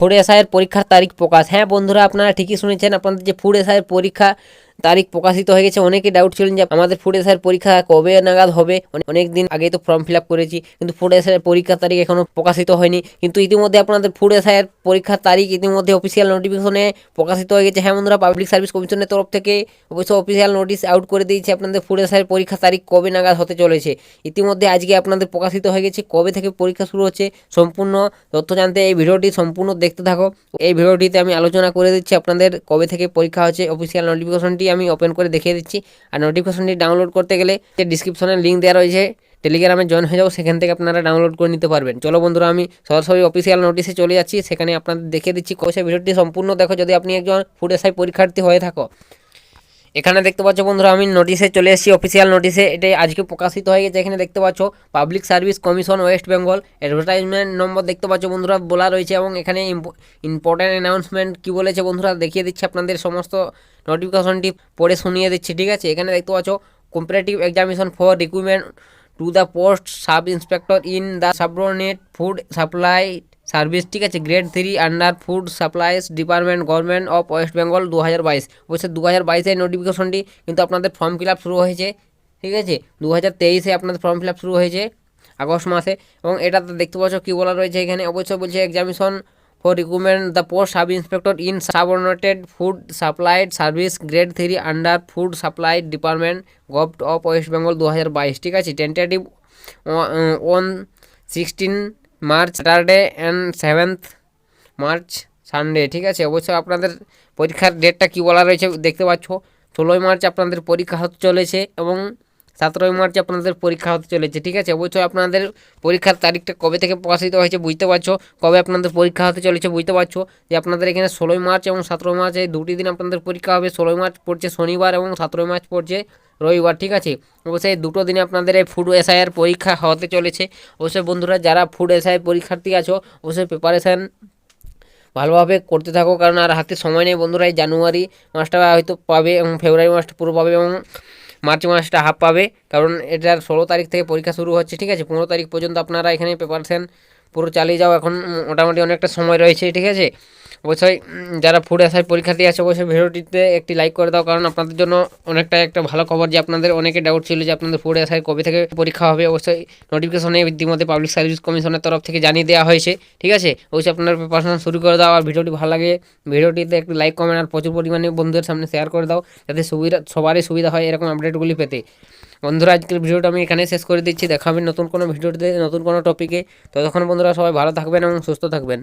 Food এসআইয়ের পরীক্ষার তারিখ প্রকাশ। হ্যাঁ বন্ধুরা, আপনারা ঠিকই শুনেছেন, আপনাদের যে ফুড এসআইয়ের পরীক্ষা তারিখ প্রকাশিত হয়ে গেছে, অনেকে ডাউট ছিলেন যে আমাদের ফুড এসআইয়ের পরীক্ষা কবে নাগাদ হবে। অনেক দিন আগেই তো ফর্ম ফিল আপ করেছি, কিন্তু ফুড এসআইয়ের পরীক্ষার তারিখ এখনও প্রকাশিত হয়নি। কিন্তু ইতিমধ্যে আপনাদের ফুড এসআইয়ের পরীক্ষার তারিখ ইতিমধ্যে অফিসিয়াল নোটিফিকেশনে প্রকাশিত হয়ে গেছে। হ্যাঁ বন্ধুরা পাবলিক সার্ভিস কমিশনের তরফ থেকে অবশ্য অফিসিয়াল নোটিশ আউট করে দিয়েছে আপনাদের ফুড এসআইয়ের পরীক্ষার তারিখ কবে নাগাদ হতে চলেছে। ইতিমধ্যে আজকে আপনাদের প্রকাশিত হয়ে গেছে, কবে থেকে পরীক্ষা শুরু হচ্ছে সম্পূর্ণ তথ্য জানতে এই ভিডিওটি সম্পূর্ণ দেখতে থাকো। এই ভিডিওটিতে আমি আলোচনা করে দিচ্ছি আপনাদের কবে থেকে পরীক্ষা হচ্ছে অফিসিয়াল নোটিফিকেশনটি আমি ওপেন করে দেখিয়ে দিচ্ছি। আর নোটিফিকেশনটি ডাউনলোড করতে গেলে যে ডিসক্রিপশনে লিঙ্ক দেওয়া রয়েছে টেলিগ্রামে জয়েন হয়ে যাব, সেখান থেকে আপনারা ডাউনলোড করে নিতে পারবেন। চলো বন্ধুরা, আমি সরাসরি অফিসিয়াল নোটিশে চলে যাচ্ছি। সেখানে আপনাদের দেখিয়ে দিচ্ছি। কোষে ভিডিওটি সম্পূর্ণ দেখো। যদি আপনি একজন ফুড এসআই পরীক্ষার্থী হয়ে থাকো এখানে দেখতে পাচ্ছ বন্ধুরা, আমি নোটিশে চলে এসেছি অফিসিয়াল নোটিশে এটাই আজকে প্রকাশিত হয়ে গেছে। এখানে দেখতে পাচ্ছ public service commission West Bengal advertisement number দেখতে পাচ্ছ বন্ধুরা, বলা রয়েছে এবং এখানে ইম্পর্ট্যান্ট অ্যানাউন্সমেন্ট কী বলেছে বন্ধুরা, দেখিয়ে দিচ্ছে আপনাদের সমস্ত নোটিফিকেশনটি পড়ে শুনিয়ে দিচ্ছে, ঠিক আছে? এখানে দেখতে পাচ্ছ comparative examination for recruitment to the post sub inspector in the subordinate food supply service, ঠিক আছে, grade three, under food supplies, department, government of West Bengal দু হাজার বাইশ। অবশ্যই দু হাজার বাইশের নোটিফিকেশনটি কিন্তু আপনাদের ফর্ম ফিল আপ শুরু হয়েছে, ঠিক আছে? দু হাজার তেইশে আপনাদের ফর্ম ফিল আপ শুরু হয়েছে, আগস্ট মাসে। এবং এটাতে দেখতে পাচ্ছ কী বলা রয়েছে এখানে, অবশ্যই বলছে examination for recruitment the post sub inspector in subordinated food supplied service grade three under food supply department gov of West Bengal দু হাজার বাইশ, ঠিক আছে? Tentative one sixteen March Saturday and seventh March Sunday, ঠিক আছে? অবশ্যই আপনাদের পরীক্ষার ডেটটা কী বলা রয়েছে দেখতে পাচ্ছ। ষোলোই মার্চ আপনাদের পরীক্ষা হতে চলেছে এবং সতেরোই মার্চ আপনাদের পরীক্ষা হতে চলেছে, ঠিক আছে? অবশ্যই আপনাদের পরীক্ষার তারিখটা কবে থেকে প্রকাশিত হয়েছে বুঝতে পারছ? কবে আপনাদের পরীক্ষা হতে চলেছে বুঝতে পারছ? যে আপনাদের এখানে ষোলোই মার্চ এবং সতেরোই মার্চ এই দুটি দিন আপনাদের পরীক্ষা হবে। ষোলোই মার্চ পড়ছে শনিবার এবং সতেরোই মার্চ পড়ছে রবিবার, ঠিক আছে? অবশ্যই দুটো দিনে আপনাদের এই ফুড এসআইয়ের পরীক্ষা হতে চলেছে। অবশ্যই বন্ধুরা, যারা ফুড এসআই পরীক্ষার্থী আছো, অবশ্যই প্রিপারেশান ভালোভাবে করতে থাকো, কারণ আর হাতে সময় নেই বন্ধুরা, এই জানুয়ারি মাসটা হয়তো পাবে এবং ফেব্রুয়ারি মাসটা পুরো পাবে এবং মার্চ মাসটা হাফ পাবে। কারণ এটার ষোলো তারিখ থেকে পরীক্ষা শুরু হচ্ছে, ঠিক আছে? পনেরো তারিখ পর্যন্ত আপনারা এখানে প্রিপারেশান পুরো চালিয়ে যাও। এখন মোটামুটি অনেকটা সময় রয়েছে, ঠিক আছে? অবশ্যই যারা ফুড এসআই পরীক্ষার্থী আছে, অবশ্যই ভিডিওটিতে একটি লাইক করে দাও, কারণ আপনাদের জন্য অনেকটা একটা ভালো খবর যে আপনাদের অনেকে ডাউট ছিল যে আপনাদের ফুড এসআই কবে থেকে পরীক্ষা হবে। অবশ্যই নোটিফিকেশনে ইতিমধ্যে পাবলিক সার্ভিস কমিশনের তরফ থেকে জানিয়ে দেওয়া হয়েছে, ঠিক আছে? অবশ্যই আপনার প্রিপারেশন শুরু করে দাও, আর ভিডিওটি ভালো লাগে, ভিডিওটিতে একটি লাইক কমেন্ট আর প্রচুর পরিমাণে বন্ধুদের সামনে শেয়ার করে দাও, যাতে সুবিধা, সবারই সুবিধা হয় এরকম আপডেটগুলি পেতে। বন্ধুরা, আজকের ভিডিওটা আমি এখানে শেষ করে দিচ্ছি, দেখা হবে নতুন কোনো ভিডিওতে, নতুন কোনো টপিকে ততক্ষণ বন্ধুরা, সবাই ভালো থাকবেন এবং সুস্থ থাকবেন।